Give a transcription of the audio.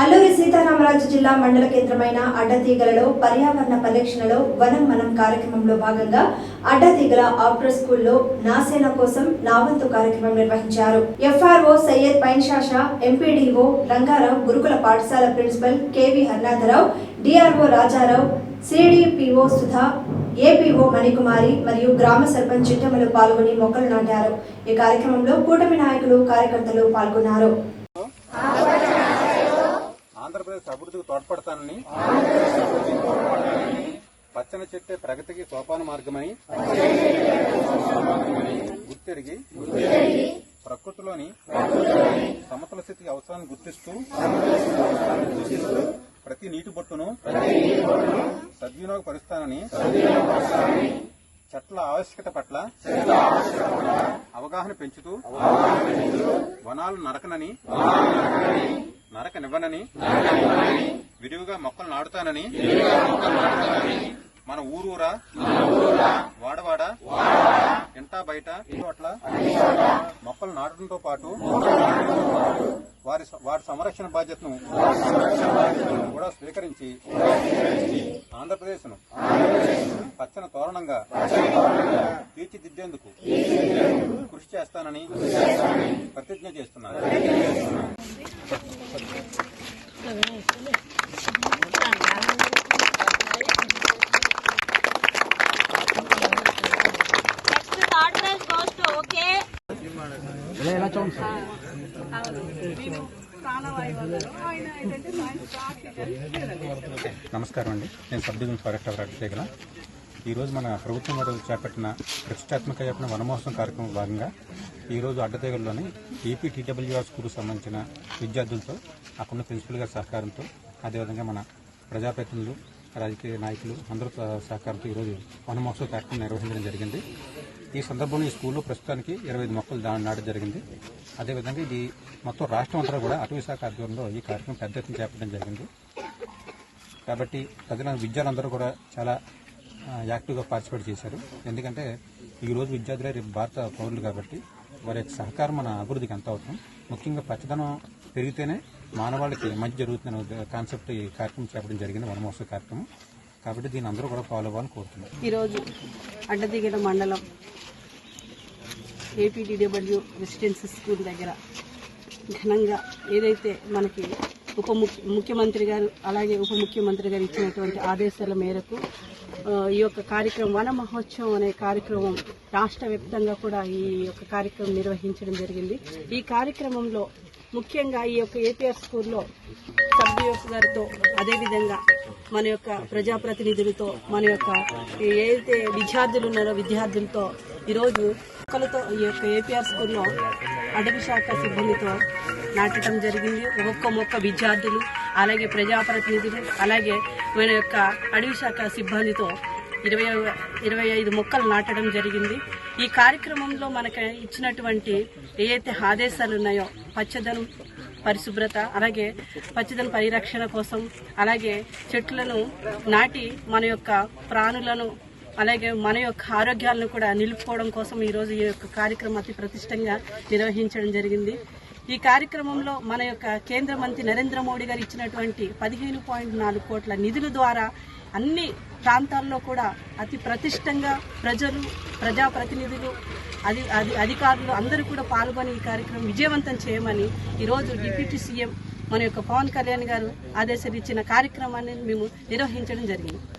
అల్లూరి సీతారామరాజు జిల్లా మండల కేంద్రమైన అడ్డతీగలలో పర్యావరణ పరిరక్షణలో వనం మనం కార్యక్రమంలో భాగంగా అడ్డతీగల ఆఫ్టర్ స్కూల్లో నాసేన కోసం నావంతు కార్యక్రమం నిర్వహించారు. ఎఫ్ఆర్ఓ సయ్యద్ పైన్షాషా ఎంపీడీఓ రంగారావు గురుకుల పాఠశాల principal KV Harnatharao DRO Rajarao CDPO Sudha APO Manikumari మరియు గ్రామ సర్పంచ్ చిట్టమలు పాల్గొని మొక్కలు నాటారు. ఈ కార్యక్రమంలో కూటమి నాయకులు కార్యకర్తలు పాల్గొన్నారు. ఆంధ్రప్రదేశ్ అభివృద్ధికి తోడ్పడతానని పచ్చని చెట్టే ప్రగతికి సోపాన మార్గమని గుర్తెరిగి ప్రకృతిలోని సమతుల స్థితికి అవసరాన్ని గుర్తిస్తూ ప్రతి నీటి బొట్టును సద్వినియోగపరుస్తానని చెట్ల ఆవశ్యకత పట్ల అవగాహన పెంచుతూ వనాలు నరకనని నరకనివ్వనని విరివిగా మొక్కలు నాటుతానని మన ఊరూరా వాడవాడ ఇంటా బయట చోట్ల మొక్కలు నాటడంతో పాటు వారి వారి సంరక్షణ బాధ్యతను కూడా స్వీకరించి ఆంధ్రప్రదేశ్ను పచ్చని తోరణంగా తీర్చిదిద్దేందుకు కృషి చేస్తానని ప్రతిజ్ఞ చేస్తున్నారు నమస్కారం అండి. నేను sub division forest of Rajasekhara ఈరోజు మన ప్రభుత్వం వారు చేపట్టిన ప్రతిష్టాత్మక చెప్పిన వనమహోత్సవం కార్యక్రమం భాగంగా ఈరోజు అడ్డతెగల్లోని ఏపీ టీడబ్ల్యూఆర్ స్కూల్కి సంబంధించిన విద్యార్థులతో అక్కడున్న ప్రిన్సిపల్ గారి సహకారంతో అదేవిధంగా మన ప్రజాప్రతినిధులు రాజకీయ నాయకులు అందరూ సహకారంతో ఈరోజు వనమహోత్సవ కార్యక్రమం నిర్వహించడం జరిగింది. ఈ సందర్భంలో ఈ స్కూల్లో ప్రస్తుతానికి ఇరవై ఐదు మొక్కలు దాని నాటడం జరిగింది. అదేవిధంగా ఇది మొత్తం రాష్ట్రం అంతా కూడా అటవీ శాఖ ఆధ్వర్యంలో ఈ కార్యక్రమం పెద్ద ఎత్తున చేపట్టడం జరిగింది. కాబట్టి ప్రజల విద్యార్థులందరూ కూడా చాలా యాక్టివ్గా పార్టిసిపేట్ చేశారు. ఎందుకంటే ఈ రోజు విద్యార్థులే రేపు భారత పౌరులు కాబట్టి వారి యొక్క సహకారం మన అభివృద్ధికి ఎంత అవసరం? ముఖ్యంగా పచ్చదనం పెరిగితేనే మానవాళికి మంచి జరుగుతున్న కాన్సెప్ట్ ఈ కార్యక్రమం చేపడం జరిగింది వనమహోత్సవ కార్యక్రమం. కాబట్టి దీని అందరూ కూడా ఫాలో అవ్వాలని కోరుతున్నాం. ఈరోజు అడ్డదిగిన మండలం ఏపీడీడబ్ల్యూ రెసిడెన్సీ స్కూల్ దగ్గర ఘనంగా ఏదైతే మనకి ఉప ముఖ్యమంత్రి గారు అలాగే ఉప ముఖ్యమంత్రి గారు ఇచ్చినటువంటి ఆదేశాల మేరకు ఈ యొక్క కార్యక్రమం వన మహోత్సవం అనే కార్యక్రమం రాష్ట్ర వ్యాప్తంగా కూడా ఈ యొక్క కార్యక్రమం నిర్వహించడం జరిగింది. ఈ కార్యక్రమంలో ముఖ్యంగా ఈ యొక్క ఏపీఆర్ స్కూల్లో సబ్ గారితో అదేవిధంగా మన యొక్క ప్రజాప్రతినిధులతో మన యొక్క ఏదైతే విద్యార్థులు ఉన్నారో విద్యార్థులతో ఈరోజు మొక్కలతో ఈ యొక్క ఏపీఆర్ స్కూల్లో అటవీ శాఖ సిబ్బందితో నాటడం జరిగింది. ఒక్కొక్క మొక్క విద్యార్థులు అలాగే ప్రజాప్రతినిధులు అలాగే మన యొక్క అడవి శాఖ సిబ్బందితో ఇరవై ఇరవై ఐదు మొక్కలు నాటడం జరిగింది. ఈ కార్యక్రమంలో మనకు ఇచ్చినటువంటి ఏ ఆదేశాలు ఉన్నాయో పచ్చదనం పరిశుభ్రత అలాగే పచ్చదనం పరిరక్షణ కోసం అలాగే చెట్లను నాటి మన యొక్క ప్రాణులను అలాగే మన యొక్క ఆరోగ్యాలను కూడా నిలుపుకోవడం కోసం ఈరోజు ఈ యొక్క కార్యక్రమం అతి ప్రతిష్టంగా నిర్వహించడం జరిగింది. ఈ కార్యక్రమంలో మన యొక్క కేంద్ర మంత్రి నరేంద్ర మోడీ గారు ఇచ్చినటువంటి పదిహేను పాయింట్ నాలుగు కోట్ల నిధుల ద్వారా అన్ని ప్రాంతాల్లో కూడా అతి ప్రతిష్టంగా ప్రజలు ప్రజాప్రతినిధులు అది అది అధికారులు అందరూ కూడా పాల్గొని ఈ కార్యక్రమం విజయవంతం చేయమని ఈరోజు డిప్యూటీ సీఎం మన యొక్క పవన్ కళ్యాణ్ గారు ఆదేశాలు ఇచ్చిన కార్యక్రమాన్ని మేము నిర్వహించడం జరిగింది.